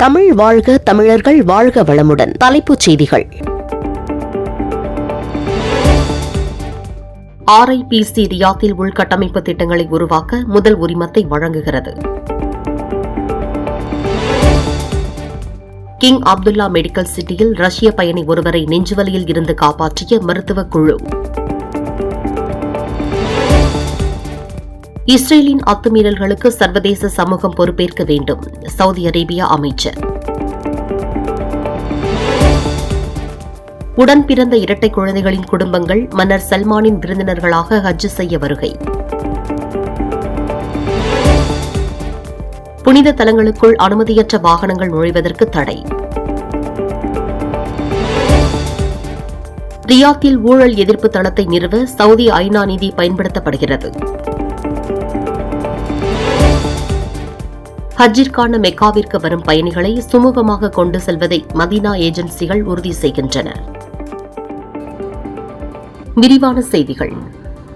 தமிழ் வாழ்க தமிழர்கள் வாழ்க வளமுடன். தலைப்புச் செய்திகள். ஆர்ஐபிசி ரியாத்தில் உள்கட்டமைப்பு திட்டங்களை உருவாக்க முதல் உரிமத்தை வழங்குகிறது. கிங் அப்துல்லா மெடிக்கல் சிட்டியில் ரஷ்ய பயணி ஒருவரை நெஞ்சுவலியில் இருந்து காப்பாற்றிய மருத்துவக் குழு. இஸ்ரேலின் அத்துமீறல்களுக்கு சர்வதேச சமூகம் பொறுப்பேற்க வேண்டும். சவுதி அரேபியா அமைச்சர். உடன் பிறந்த இரட்டை குழந்தைகளின் குடும்பங்கள் மன்னர் சல்மானின் விருந்தினர்களாக ஹஜ் செய்ய வருகை. புனித தலங்களுக்குள் அனுமதியற்ற வாகனங்கள் நுழைவதற்கு தடை. ரியாத்தில் ஊழல் எதிர்ப்பு தளத்தை நிறுவ சவுதி ஐநா நிதி பயன்படுத்தப்படுகிறது. ஹஜ்ஜிற்கான மெக்காவிற்கு வரும் பயணிகளை சுமூகமாக கொண்டு செல்வதை மதீனா ஏஜென்சிகள் உறுதி செய்கின்றன. விரிவான செய்திகள்.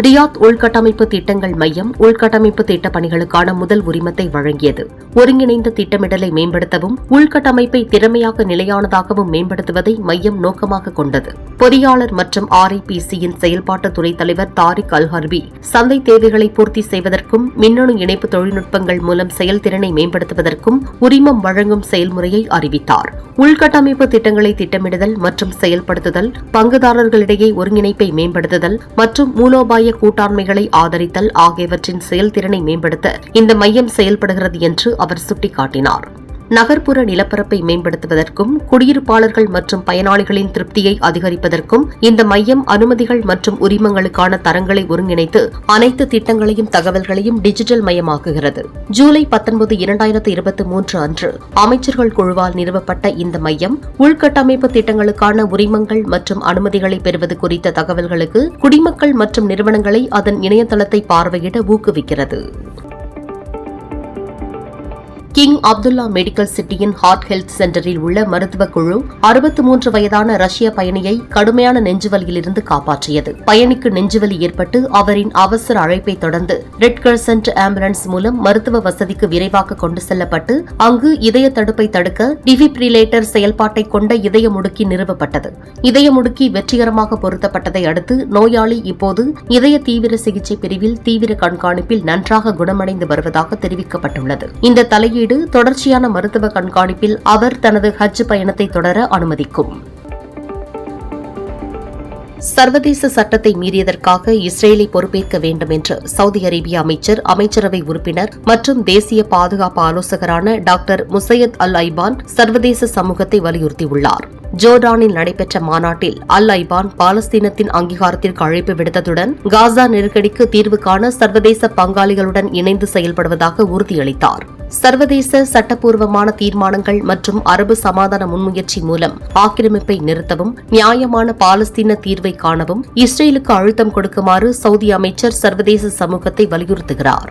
ரியாத் உள்கட்டமைப்பு திட்டங்கள் மையம் உள்கட்டமைப்பு திட்டப் பணிகளுக்கான முதல் உரிமத்தை வழங்கியது. ஒருங்கிணைந்த திட்டமிடலை மேம்படுத்தவும் உள்கட்டமைப்பை திறமையாக நிலையானதாகவும் மேம்படுத்துவதை மையம் நோக்கமாக கொண்டது. பொறியாளர் மற்றும் ஆர்ஐபிசியின் செயல்பாட்டு துறை தலைவர் தாரிக் அல்ஹர்பி சந்தை தேவைகளை பூர்த்தி செய்வதற்கும் மின்னணு இணைப்பு தொழில்நுட்பங்கள் மூலம் செயல்திறனை மேம்படுத்துவதற்கும் உரிமம் வழங்கும் செயல்முறையை அறிவித்தார். உள்கட்டமைப்பு திட்டங்களை திட்டமிடுதல் மற்றும் செயல்படுத்துதல் பங்குதாரர்களிடையே ஒருங்கிணைப்பை மேம்படுத்துதல் மற்றும் மூலோபாய கூட்டாண்மைகளை ஆதரித்தல் ஆகியவற்றின் செயல்திறனை மேம்படுத்த இந்த மையம் செயல்படுகிறது என்று அவர் சுட்டிக்காட்டினார். நகர்ப்புற நிலப்பரப்பை மேம்படுத்துவதற்கும் குடியிருப்பாளர்கள் மற்றும் பயனாளிகளின் திருப்தியை அதிகரிப்பதற்கும் இந்த மையம் அனுமதிகள் மற்றும் உரிமங்களுக்கான தரங்களை ஒருங்கிணைத்து அனைத்து திட்டங்களையும் தகவல்களையும் டிஜிட்டல் மயமாக்குகிறது. ஜூலை பத்தொன்பது இரண்டாயிரத்து இருபத்தி மூன்று அன்று அமைச்சர்கள் குழுவால் நிறுவப்பட்ட இந்த மையம் உள்கட்டமைப்பு திட்டங்களுக்கான உரிமங்கள் மற்றும் அனுமதிகளை பெறுவது குறித்த தகவல்களுக்கு குடிமக்கள் மற்றும் நிறுவனங்களை அதன் இணையதளத்தை பார்வையிட ஊக்குவிக்கிறது. கிங் அப்துல்லா மெடிக்கல் சிட்டியின் ஹார்ட் ஹெல்த் சென்டரில் உள்ள மருத்துவக் குழு அறுபத்தி மூன்று வயதான ரஷ்ய பயணியை கடுமையான நெஞ்சுவலியிலிருந்து காப்பாற்றியது. பயணிக்கு நெஞ்சுவலி ஏற்பட்டு அவரின் அவசர அழைப்பை தொடர்ந்து ரெட் கிரசன்ட் ஆம்புலன்ஸ் மூலம் மருத்துவ வசதிக்கு விரைவாக கொண்டு செல்லப்பட்டு அங்கு இதய தடுப்பை தடுக்க டிஃபிப்ரிலேட்டர் செயல்பாட்டை கொண்ட இதய முடுக்கி நிறுவப்பட்டது. இதய முடுக்கி வெற்றிகரமாக பொருத்தப்பட்டதை அடுத்து நோயாளி இப்போது இதய தீவிர சிகிச்சை பிரிவில் தீவிர கண்காணிப்பில் நன்றாக குணமடைந்து வருவதாக தெரிவிக்கப்பட்டுள்ளது. இந்த தலையீடு தொடர்ச்சியான மருத்துவ கண்காணிப்பில் அவர் தனது ஹஜ் பயணத்தை தொடர அனுமதிக்கும். சர்வதேச சட்டத்தை மீறியதற்காக இஸ்ரேலை பொறுப்பேற்க வேண்டும் என்று சவுதி அரேபிய அமைச்சர் அமைச்சரவை உறுப்பினர் மற்றும் தேசிய பாதுகாப்பு ஆலோசகரான டாக்டர் முசையத் அல் ஐபான் சர்வதேச சமூகத்தை வலியுறுத்தியுள்ளார். ஜோர்டானில் நடைபெற்ற மாநாட்டில் அல் ஐபான் பாலஸ்தீனத்தின் அங்கீகாரத்திற்கு அழைப்பு விடுத்ததுடன் காசா நெருக்கடிக்கு தீர்வு காண சர்வதேச பங்காளிகளுடன் இணைந்து செயல்படுவதாக உறுதியளித்தார். சர்வதேச சட்டப்பூர்வமான தீர்மானங்கள் மற்றும் அரபு சமாதான முன்முயற்சி மூலம் ஆக்கிரமிப்பை நிறுத்தவும் நியாயமான பாலஸ்தீன தீர்வை காணவும் இஸ்ரேலுக்கு அழுத்தம் கொடுக்குமாறு சவுதி அமைச்சர் சர்வதேச சமூகத்தை வலியுறுத்துகிறார்.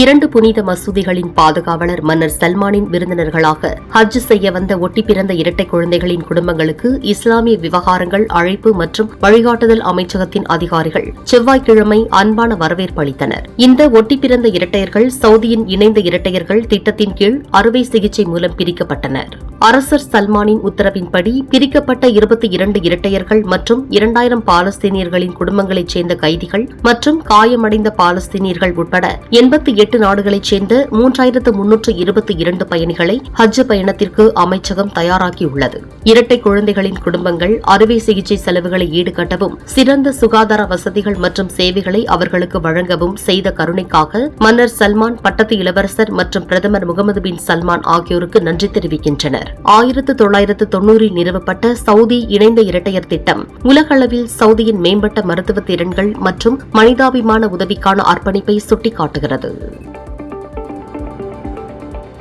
இரண்டு புனித மசூதிகளின் பாதுகாவலர் மன்னர் சல்மானின் விருந்தினர்களாக ஹஜ் செய்ய வந்த ஒட்டி பிறந்த இரட்டை குழந்தைகளின் குடும்பங்களுக்கு இஸ்லாமிய விவகாரங்கள் அழைப்பு மற்றும் வழிகாட்டுதல் அமைச்சகத்தின் அதிகாரிகள் செவ்வாய்க்கிழமை அன்பான வரவேற்பு அளித்தனர். இந்த ஒட்டி பிறந்த இரட்டையர்கள் சவுதியின் இணைந்த இரட்டையர்கள் திட்டத்தின் கீழ் அறுவை சிகிச்சை மூலம் பிரிக்கப்பட்டனர். அரசர் சல்மானின் உத்தரவின்படி பிரிக்கப்பட்ட இருபத்தி இரண்டு இரட்டையர்கள் மற்றும் இரண்டாயிரம் பாலஸ்தீனியர்களின் குடும்பங்களைச் சேர்ந்த கைதிகள் மற்றும் காயமடைந்த பாலஸ்தீனியர்கள் உட்பட எண்பத்தி எட்டு நாடுகளைச் சேர்ந்த மூன்றாயிரத்து முன்னூற்று இருபத்தி இரண்டு பயணிகளை ஹஜ் பயணத்திற்கு அமைச்சகம் தயாராக்கியுள்ளது இரட்டை குழந்தைகளின் குடும்பங்கள் அறுவை சிகிச்சை செலவுகளை ஈடுகட்டவும் சிறந்த சுகாதார வசதிகள் மற்றும் சேவைகளை அவர்களுக்கு வழங்கவும் செய்த கருணைக்காக மன்னர் சல்மான் பட்டத்து இளவரசர் மற்றும் பிரதமர் முகமது பின் சல்மான் ஆகியோருக்கு நன்றி தெரிவிக்கின்றனர். ஆயிரத்து தொள்ளாயிரத்து தொன்னூறில் நிறுவப்பட்ட சவுதி இணைந்த இரட்டையர் திட்டம் உலகளவில் சவுதியின் மேம்பட்ட மருத்துவ திறன்கள் மற்றும் மனிதாபிமான உதவிக்கான அர்ப்பணிப்பை சுட்டிக்காட்டுகிறது. episode.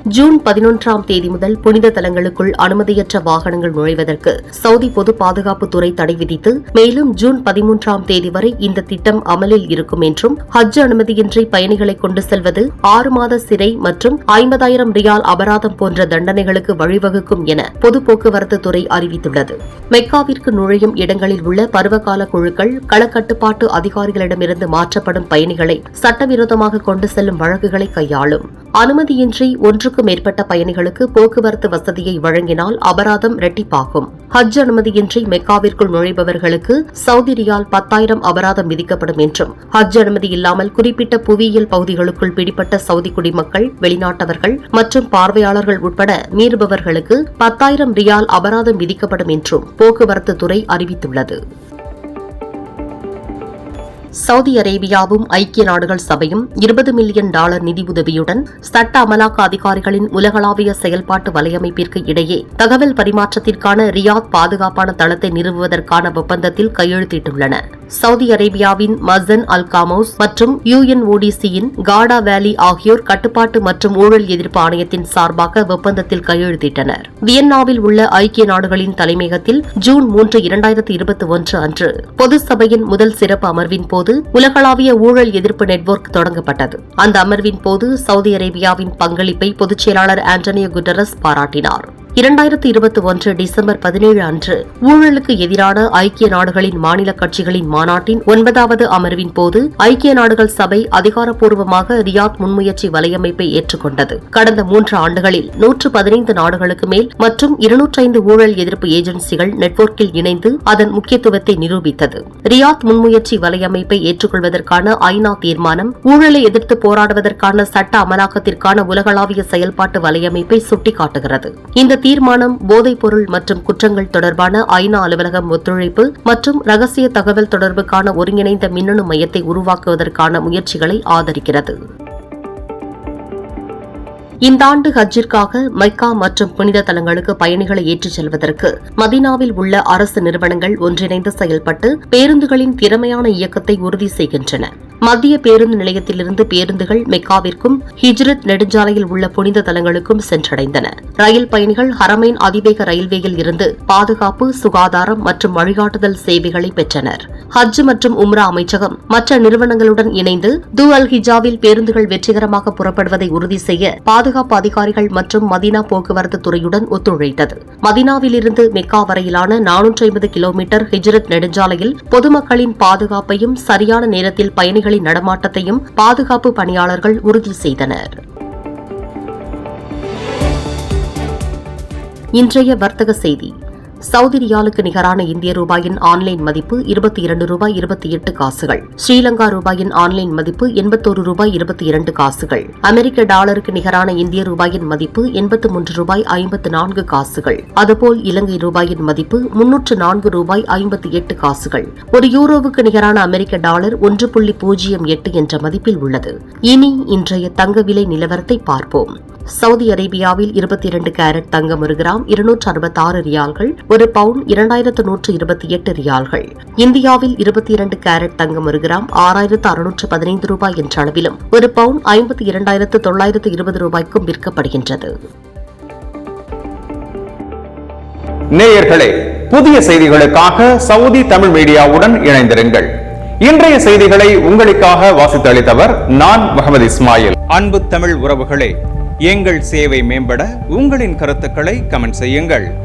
ஜூன் பதினொன்றாம் தேதி முதல் புனித தலங்களுக்குள் அனுமதியற்ற வாகனங்கள் நுழைவதற்கு சவுதி பொது பாதுகாப்பு துறை தடை விதித்து மேலும் ஜூன் பதிமூன்றாம் தேதி வரை இந்த திட்டம் அமலில் இருக்கும் என்றும் ஹஜ் அனுமதியின்றி பயணிகளை கொண்டு செல்வது ஆறு மாத சிறை மற்றும் ஐம்பதாயிரம் ரியால் அபராதம் போன்ற தண்டனைகளுக்கு வழிவகுக்கும் என பொது போக்குவரத்து துறை அறிவித்துள்ளது. மெக்காவிற்கு நுழையும் இடங்களில் உள்ள பருவகால குழுக்கள் களக்கட்டுப்பாட்டு அதிகாரிகளிடமிருந்து மாற்றப்படும் பயணிகளை சட்டவிரோதமாக கொண்டு செல்லும் வழக்குகளை கையாளும். அனுமதியின்றி ஒன்றுக்கு மேற்பட்ட பயணிகளுக்கு போக்குவரத்து வசதியை வழங்கினால் அபராதம் இரட்டிப்பாகும். ஹஜ் அனுமதியின்றி மெக்காவிற்குள் நுழைபவர்களுக்கு சவுதி ரியால் பத்தாயிரம் அபராதம் விதிக்கப்படும் என்றும் ஹஜ் அனுமதி இல்லாமல் குறிப்பிட்ட புவியியல் பகுதிகளுக்குள் பிடிப்பட்ட சவுதி குடிமக்கள் வெளிநாட்டவர்கள் மற்றும் பார்வையாளர்கள் உட்பட மீறுபவர்களுக்கு பத்தாயிரம் ரியால் அபராதம் விதிக்கப்படும் என்றும் போக்குவரத்து துறை அறிவித்துள்ளது. சவுதி அரேபியாவும் ஐக்கிய நாடுகள் சபையும் இருபது மில்லியன் டாலர் நிதியுதவியுடன் சட்ட அமலாக்க அதிகாரிகளின் உலகளாவிய செயல்பாட்டு வலையமைப்பிற்கு இடையே தகவல் பரிமாற்றத்திற்கான ரியாத் பாதுகாப்பான தளத்தை நிறுவுவதற்கான ஒப்பந்தத்தில் கையெழுத்திட்டுள்ளன. சவுதி அரேபியாவின் மசன் அல் காமோஸ் மற்றும் யுஎன்ஓடிசியின் காடா வேலி ஆகியோர் கட்டுப்பாட்டு மற்றும் ஊழல் எதிர்ப்பு ஆணையத்தின் சார்பாக ஒப்பந்தத்தில் கையெழுத்திட்டனர். வியன்னாவில் உள்ள ஐக்கிய நாடுகளின் தலைமையகத்தில் ஜூன் மூன்று இரண்டாயிரத்தி இருபத்தி ஒன்று அன்று பொது சபையின் முதல் சிறப்பு அமர்வின் போது உலகளாவிய ஊழல் எதிர்ப்பு நெட்வொர்க் தொடங்கப்பட்டது. அந்த அமர்வின் போது சவுதி அரேபியாவின் பங்களிப்பை பொதுச் செயலாளர் ஆண்டனியோ குட்டரஸ் பாராட்டினார். இரண்டாயிரத்தி இருபத்தி ஒன்று டிசம்பர் பதினேழு அன்று ஊழலுக்கு எதிரான ஐக்கிய நாடுகளின் மாநில கட்சிகளின் மாநாட்டின் ஒன்பதாவது அமர்வின் போது ஐக்கிய நாடுகள் சபை அதிகாரப்பூர்வமாக ரியாத் முன்முயற்சி வலையமைப்பை ஏற்றுக்கொண்டது. கடந்த மூன்று ஆண்டுகளில் நூற்று பதினைந்து நாடுகளுக்கு மேல் மற்றும் இருநூற்றைந்து ஊழல் எதிர்ப்பு ஏஜென்சிகள் நெட்வொர்க்கில் இணைந்து அதன் முக்கியத்துவத்தை நிரூபித்தது. ரியாத் முன்முயற்சி வலையமைப்பை ஏற்றுக்கொள்வதற்கான ஐநா தீர்மானம் ஊழலை எதிர்த்து போராடுவதற்கான சட்ட அமலாக்கத்திற்கான உலகளாவிய செயல்பாட்டு வலையமைப்பை சுட்டிக்காட்டுகிறது. இந்த தீர்மானம் போதைப்பொருள் மற்றும் குற்றங்கள் தொடர்பான ஐநா அலுவலகம் ஒத்துழைப்பு மற்றும் ரகசிய தகவல் தொடர்புக்கான ஒருங்கிணைந்த மின்னணு மையத்தை உருவாக்குவதற்கான முயற்சிகளை ஆதரிக்கிறது. இந்த ஆண்டு ஹஜ்ஜிற்காக மைக்கா மற்றும் புனித தலங்களுக்கு பயணிகளை ஏற்றிச் செல்வதற்கு மதீனாவில் உள்ள அரசு நிறுவனங்கள் ஒன்றிணைந்து செயல்பட்டு பேருந்துகளின் திறமையான இயக்கத்தை உறுதி செய்கின்றன. மத்திய பேருந்து நிலையத்திலிருந்து பேருந்துகள் மெக்காவிற்கும் ஹிஜ்ரத் நெடுஞ்சாலையில் உள்ள புனித தலங்களுக்கும் சென்றடைந்தன. ரயில் பயணிகள் ஹரமைன் அதிவேக ரயில்வேயில் இருந்து பாதுகாப்பு சுகாதாரம் மற்றும் வழிகாட்டுதல் சேவைகளை பெற்றனர். ஹஜ் மற்றும் உம்ரா அமைச்சகம் மற்ற நிறுவனங்களுடன் இணைந்து து அல் ஹிஜாவில் பேருந்துகள் வெற்றிகரமாக புறப்படுவதை உறுதி செய்ய பாதுகாப்பு அதிகாரிகள் மற்றும் மதீனா போக்குவரத்து துறையுடன் ஒத்துழைத்தது. மதீனாவிலிருந்து மெக்கா வரையிலான நானூற்றி ஐம்பது கிலோமீட்டர் ஹிஜ்ரத் நெடுஞ்சாலையில் பொதுமக்களின் பாதுகாப்பையும் சரியான நேரத்தில் பயணிகளின் நடமாட்டத்தையும் பாதுகாப்பு பணியாளர்கள் உறுதி செய்தனர். இன்றைய வர்த்தக செய்தி. சவுதி ரியாலுக்கு நிகரான இந்திய ரூபாயின் ஆன்லைன் மதிப்பு இருபத்தி இரண்டு ரூபாய் இருபத்தி எட்டு காசுகள். ஸ்ரீலங்கா ரூபாயின் ஆன்லைன் மதிப்பு எண்பத்தோரு ரூபாய் இருபத்தி இரண்டு காசுகள். அமெரிக்க டாலருக்கு நிகரான இந்திய ரூபாயின் மதிப்பு எண்பத்து மூன்று ரூபாய் ஐம்பத்து நான்கு காசுகள். அதுபோல் இலங்கை ரூபாயின் மதிப்பு முன்னூற்று நான்கு ரூபாய் ஐம்பத்தி எட்டு காசுகள். ஒரு யூரோவுக்கு நிகரான அமெரிக்க டாலர் ஒன்று புள்ளி பூஜ்ஜியம் எட்டு என்ற மதிப்பில் உள்ளது. இனி இன்றைய தங்க விலை நிலவரத்தை பார்ப்போம். சவுதி அரேபியாவில் இருபத்தி இரண்டு கேரட் தங்கம் ஒரு கிராம் இருநூற்று அறுபத்தாறு ரியால்கள் ஒரு பவுன் இரண்டாயிரத்து நூற்று இருபத்தி எட்டு ரியால்கள். இந்தியாவில் இருபத்தி இரண்டு கேரட் தங்கம் ஒரு கிராம் ஆறாயிரத்து அறுநூற்று பதினைந்து ரூபாய் என்ற அளவிலும் ஒரு பவுன் ஐம்பத்தி இரண்டாயிரத்து தொள்ளாயிரத்து இருபது ரூபாய்க்கும் விற்கப்படுகின்றது. நேயர்களே புதிய செய்திகளுக்காக சவுதி தமிழ் மீடியாவுடன் இணைந்திருங்கள். இன்றைய செய்திகளை உங்களுக்காக வாசித்து அளித்தவர் நான் முகமது இஸ்மாயில். அன்பு தமிழ் உறவுகளே எங்கள் சேவை மேம்பட உங்களின் கருத்துக்களை கமெண்ட் செய்யுங்கள்.